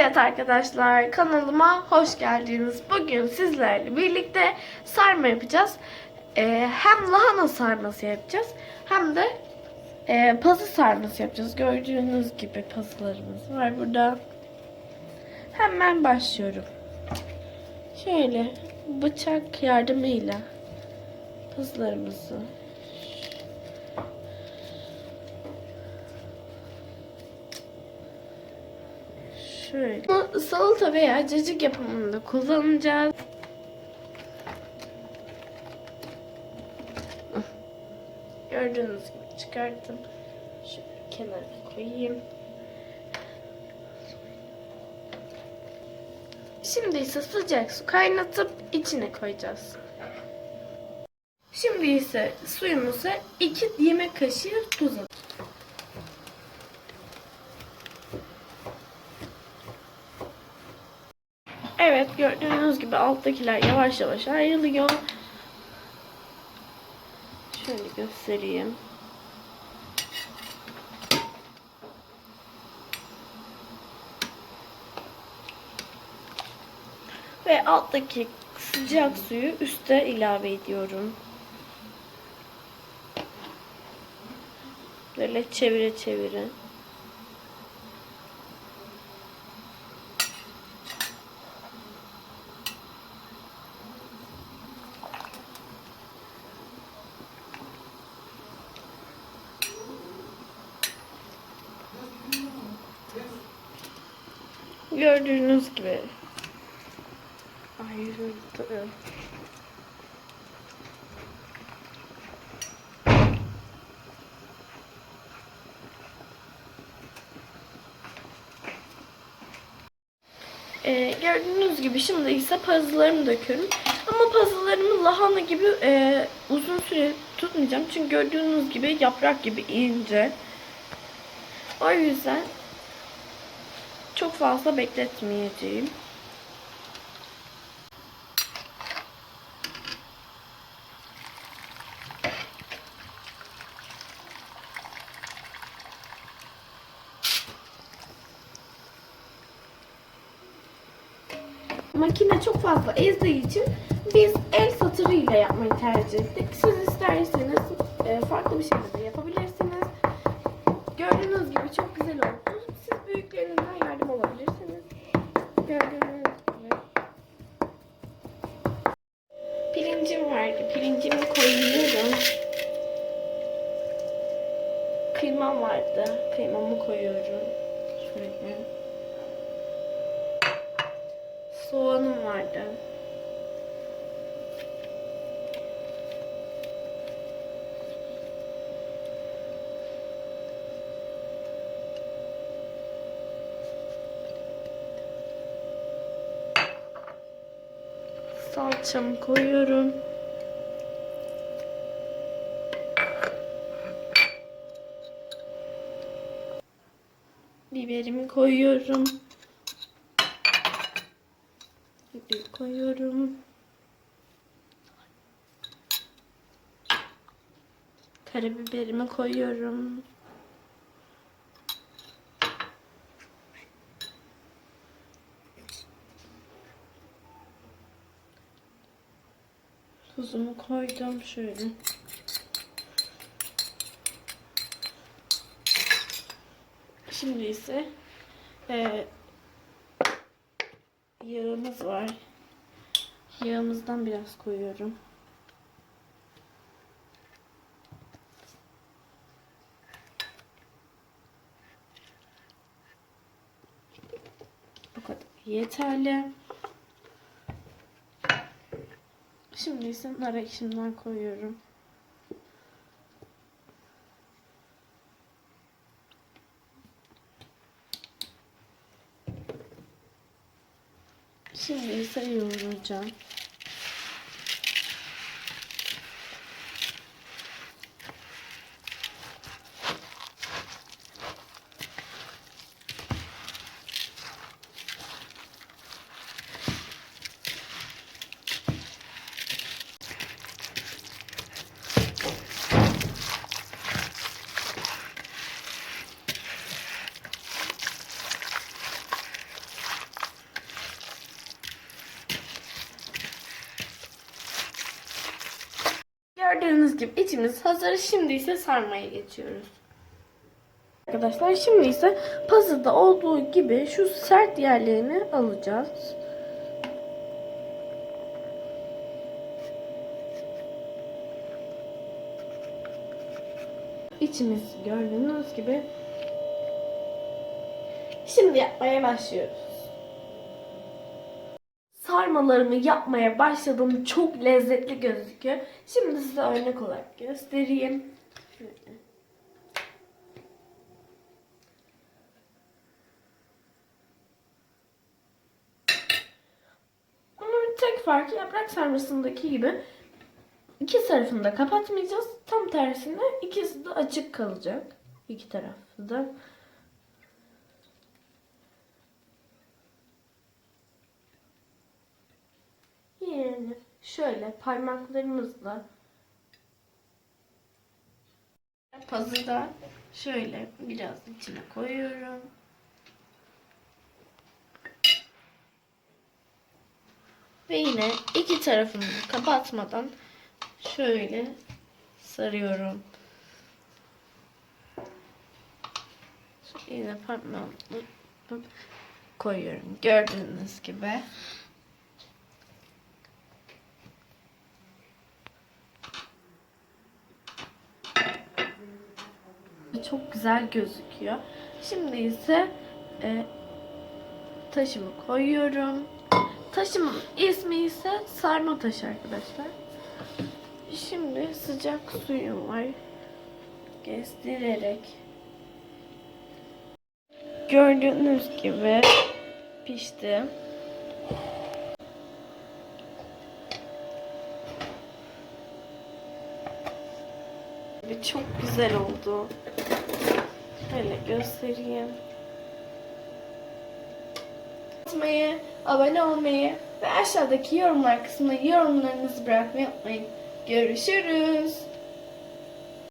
Evet arkadaşlar kanalıma hoş geldiniz. Bugün sizlerle birlikte sarma yapacağız. Ee, hem lahana sarması yapacağız hem de e, pazı sarması yapacağız. Gördüğünüz gibi pazılarımız var burada. Hemen başlıyorum. Şöyle bıçak yardımıyla pazılarımızı Şöyle. Bunu salata veya cacık yapımında kullanacağız. Gördüğünüz gibi çıkarttım. Şöyle kenara koyayım. Şimdi ise sıcak su kaynatıp içine koyacağız. Şimdi ise suyumuza 2 yemek kaşığı tuz atacağız. Evet gördüğünüz gibi alttakiler yavaş yavaş ayrılıyor. Şöyle göstereyim. Ve alttaki sıcak suyu üste ilave ediyorum. Böyle çevire çevire. Gördüğünüz gibi ayrıldı. Ee, gördüğünüz gibi şimdi ise puzzle'larımı döküyorum. Ama puzzle'larımı lahana gibi e, uzun süre tutmayacağım. Çünkü gördüğünüz gibi yaprak gibi ince. O yüzden çok fazla bekletmeyeceğim. Makine çok fazla ezdiği için biz el satırıyla yapmayı tercih ettik. Siz isterseniz e, farklı bir şekilde yapabilirsiniz. Gördüğünüz gibi çok güzel oldu. Siz büyüklerinden Soğanım vardı. Salçamı koyuyorum. Biberimi koyuyorum. Biber koyuyorum. Karabiberimi koyuyorum. Tuzumu koydum şöyle. Şimdi ise e, yağımız var. Yağımızdan biraz koyuyorum. Bu kadar yeterli. Şimdi ise nar ekşimden koyuyorum. Şimdi ise yoğuracağım. Gördüğünüz gibi içimiz hazır. Şimdi ise sarmaya geçiyoruz. Arkadaşlar şimdi ise puzzle'da olduğu gibi şu sert yerlerini alacağız. İçimiz gördüğünüz gibi. Şimdi yapmaya başlıyoruz. Sarmalarımı yapmaya başladım. Çok lezzetli gözüküyor. Şimdi size örnek olarak göstereyim. Bunun tek farkı yaprak sarmasındaki gibi iki tarafını da kapatmayacağız. Tam tersine ikisi de açık kalacak. İki tarafı da. Şöyle parmaklarımızla puzzle'da şöyle biraz içine koyuyorum. Ve yine iki tarafını kapatmadan şöyle sarıyorum. Yine parmağımla koyuyorum. Gördüğünüz gibi. Çok güzel gözüküyor. Şimdi ise e, taşımı koyuyorum. Taşımın ismi ise sarma taşı arkadaşlar. Şimdi sıcak suyum var. Gezdirerek. Gördüğünüz gibi pişti. Ve çok güzel oldu. Şöyle göstereyim. Atmayı, abone olmayı ve aşağıdaki yorumlar kısmına yorumlarınızı bırakmayı unutmayın. Görüşürüz.